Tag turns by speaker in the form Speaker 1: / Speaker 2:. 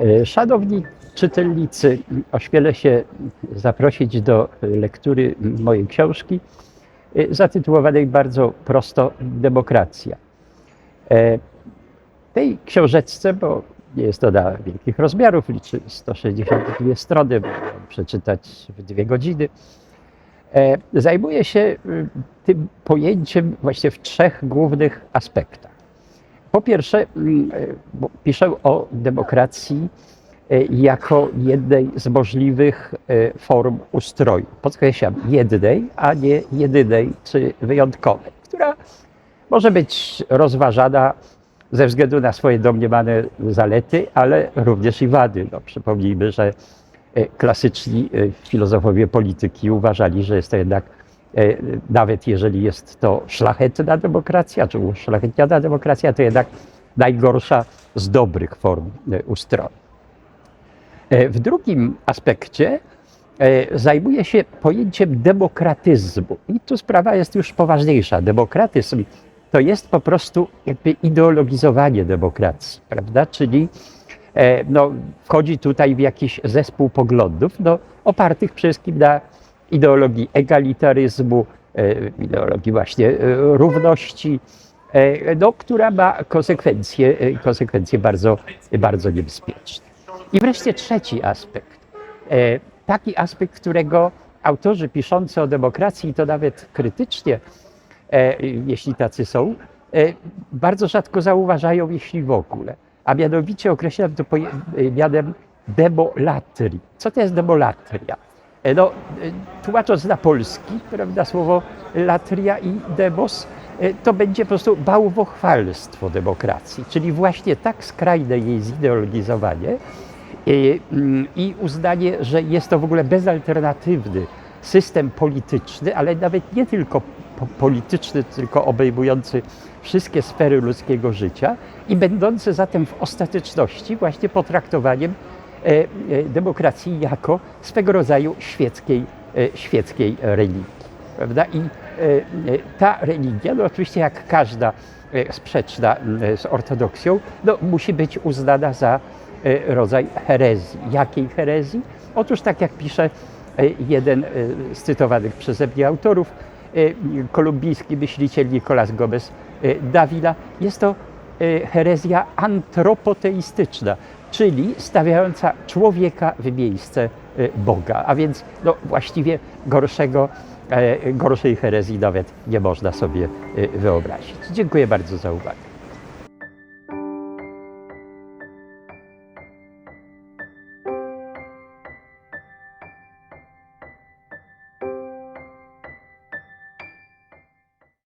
Speaker 1: E, Szanowni czytelnicy, ośmielę się zaprosić do lektury mojej książki e, zatytułowanej bardzo prosto Demokracja. E, Tej książeczce, bo nie jest ona wielkich rozmiarów, liczy 162 strony, można przeczytać w dwie godziny. Zajmuje się tym pojęciem właśnie w trzech głównych aspektach. Po pierwsze, mm, e, piszę o demokracji e, jako jednej z możliwych e, form ustroju. Podkreślam, jednej, a nie jedynej czy wyjątkowej, która może być rozważana ze względu na swoje domniemane zalety, ale również i wady. No, przypomnijmy, że klasyczni filozofowie polityki uważali, że jest to jednak, nawet jeżeli jest to szlachetna demokracja, czy uszlachetniona demokracja, to jednak najgorsza z dobrych form e, ustroju. E, W drugim aspekcie e, zajmuje się pojęciem demokratyzmu. I tu sprawa jest już poważniejsza. Demokratyzm to jest po prostu jakby ideologizowanie demokracji, prawda? Czyli e, no, wchodzi tutaj w jakiś zespół poglądów, no, opartych przede wszystkim na ideologii egalitaryzmu, e, ideologii właśnie e, równości, e, no, która ma konsekwencje, konsekwencje bardzo, bardzo niebezpieczne. I wreszcie trzeci aspekt. Taki aspekt, którego autorzy piszący o demokracji, i to nawet krytycznie, jeśli tacy są, bardzo rzadko zauważają, jeśli w ogóle. A mianowicie określam to mianem demolatrii. Co to jest demolatria? E, No, e, tłumacząc na polski, prawda, słowo latria i demos, e, to będzie po prostu bałwochwalstwo demokracji, czyli właśnie tak skrajne jej zideologizowanie i, mm, i uznanie, że jest to w ogóle bezalternatywny system polityczny, ale nawet nie tylko po- polityczny, tylko obejmujący wszystkie sfery ludzkiego życia i będący zatem w ostateczności właśnie potraktowaniem demokracji jako swego rodzaju świeckiej, e, świeckiej religii. Prawda? I e, e, ta religia, no oczywiście jak każda e, sprzeczna z ortodoksją, no, musi być uznana za e, rodzaj herezji. Jakiej herezji? Otóż tak jak pisze e, jeden e, z cytowanych przeze mnie autorów, e, kolumbijski myśliciel Nicolas Gomez e, Davila, jest to e, herezja antropoteistyczna, czyli stawiająca człowieka w miejsce e, Boga. A więc no, właściwie gorszego, e, gorszej herezji nawet nie można sobie e, wyobrazić. Dziękuję bardzo za uwagę.